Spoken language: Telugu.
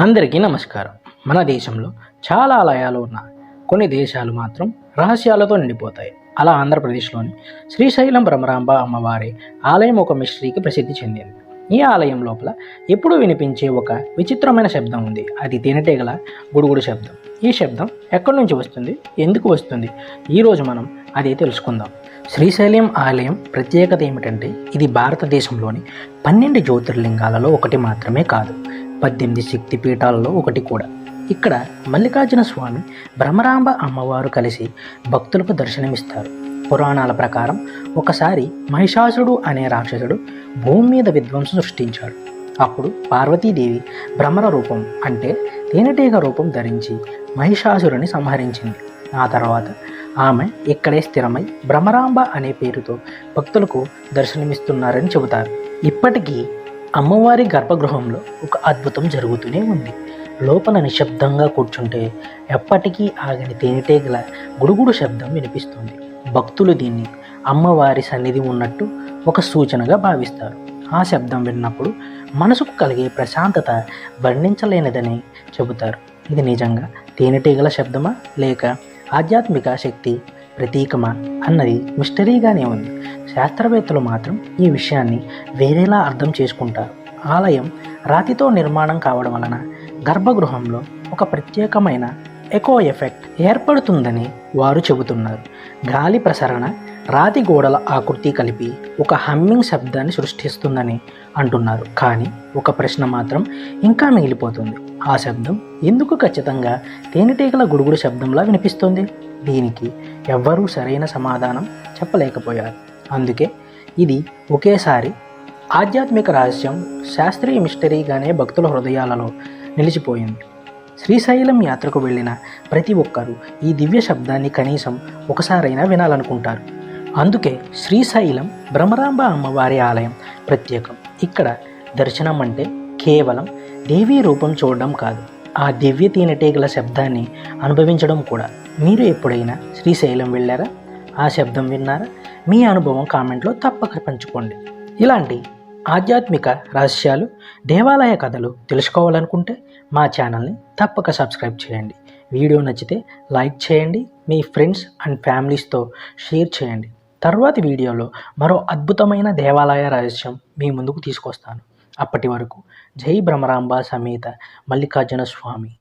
అందరికీ నమస్కారం. మన దేశంలో చాలా ఆలయాలు ఉన్నాయి. కొన్ని దేశాలు మాత్రం రహస్యాలతో నిండిపోతాయి. అలా ఆంధ్రప్రదేశ్లోని శ్రీశైలం భ్రమరాంబ అమ్మవారి ఆలయం ఒక మిస్ట్రీకి ప్రసిద్ధి చెందింది. ఈ ఆలయం లోపల ఎప్పుడూ వినిపించే ఒక విచిత్రమైన శబ్దం ఉంది. అది తేనెటీగల గుడుగుడు శబ్దం. ఈ శబ్దం ఎక్కడి నుంచి వస్తుంది? ఎందుకు వస్తుంది? ఈరోజు మనం అదే తెలుసుకుందాం. శ్రీశైలం ఆలయం ప్రత్యేకత ఏమిటంటే ఇది భారతదేశంలోని పన్నెండు జ్యోతిర్లింగాలలో ఒకటి మాత్రమే కాదు. పద్దెనిమిది శక్తి పీఠాలలో ఒకటి కూడా. ఇక్కడ మల్లికార్జున స్వామి భ్రమరాంబ అమ్మవారు కలిసి భక్తులకు దర్శనమిస్తారు. పురాణాల ప్రకారం ఒకసారి మహిషాసురుడు అనే రాక్షసుడు భూమి మీద విధ్వంసం సృష్టించాడు. అప్పుడు పార్వతీదేవి భ్రమర రూపం అంటే తేనెటీగ రూపం ధరించి మహిషాసురుని సంహరించింది. ఆ తర్వాత ఆమె ఇక్కడే స్థిరమై భ్రమరాంబ అనే పేరుతో భక్తులకు దర్శనమిస్తున్నారని చెబుతారు. ఇప్పటికీ అమ్మవారి గర్భగృహంలో ఒక అద్భుతం జరుగుతూనే ఉంది. లోపల నిశ్శబ్దంగా కూర్చుంటే ఎప్పటికీ ఆగని తేనెటీగల గుడుగుడు శబ్దం వినిపిస్తుంది. భక్తులు దీన్ని అమ్మవారి సన్నిధి ఉన్నట్టు ఒక సూచనగా భావిస్తారు. ఆ శబ్దం విన్నప్పుడు మనసుకు కలిగే ప్రశాంతత వర్ణించలేనిదని చెబుతారు. ఇది నిజంగా తేనెటీగల శబ్దమా? లేక ఆధ్యాత్మిక శక్తి ప్రతీకమా? అన్నది మిస్టరీగానే ఉంది. శాస్త్రవేత్తలు మాత్రం ఈ విషయాన్ని వేరేలా అర్థం చేసుకుంటారు. ఆలయం రాతితో నిర్మాణం కావడం వలన గర్భగృహంలో ఒక ప్రత్యేకమైన ఎకో ఎఫెక్ట్ ఏర్పడుతుందని వారు చెబుతున్నారు. గాలి ప్రసరణ రాతి గోడల ఆకృతి కలిపి ఒక హమ్మింగ్ శబ్దాన్ని సృష్టిస్తుందని అంటున్నారు. కానీ ఒక ప్రశ్న మాత్రం ఇంకా మిగిలిపోతుంది. ఆ శబ్దం ఎందుకు ఖచ్చితంగా తేనెటీగల గుడుగుడు శబ్దంలా వినిపిస్తుంది? దీనికి ఎవ్వరూ సరైన సమాధానం చెప్పలేకపోయారు. అందుకే ఇది ఒకేసారి ఆధ్యాత్మిక రహస్యం శాస్త్రీయ మిస్టరీగానే భక్తుల హృదయాలలో నిలిచిపోయింది. శ్రీశైలం యాత్రకు వెళ్ళిన ప్రతి ఒక్కరూ ఈ దివ్య శబ్దాన్ని కనీసం ఒకసారైనా వినాలనుకుంటారు. అందుకే శ్రీశైలం భ్రమరాంబ అమ్మవారి ఆలయం ప్రత్యేకం. ఇక్కడ దర్శనం అంటే కేవలం దేవీ రూపం చూడడం కాదు ఆ దివ్య తేనెటీగల శబ్దాన్ని అనుభవించడం కూడా. మీరు ఎప్పుడైనా శ్రీశైలం వెళ్ళారా? ఆ శబ్దం విన్నారా? మీ అనుభవం కామెంట్లో తప్పక పంచుకోండి. ఇలాంటి ఆధ్యాత్మిక రహస్యాలు దేవాలయ కథలు తెలుసుకోవాలనుకుంటే మా ఛానల్ని తప్పక సబ్స్క్రైబ్ చేయండి. వీడియో నచ్చితే లైక్ చేయండి మీ ఫ్రెండ్స్ అండ్ ఫ్యామిలీస్తో షేర్ చేయండి. తర్వాతి వీడియోలో మరో అద్భుతమైన దేవాలయ రహస్యం మీ ముందుకు తీసుకొస్తాను. అప్పటి వరకు జై భ్రమరాంబ సమేత మల్లికార్జున స్వామి.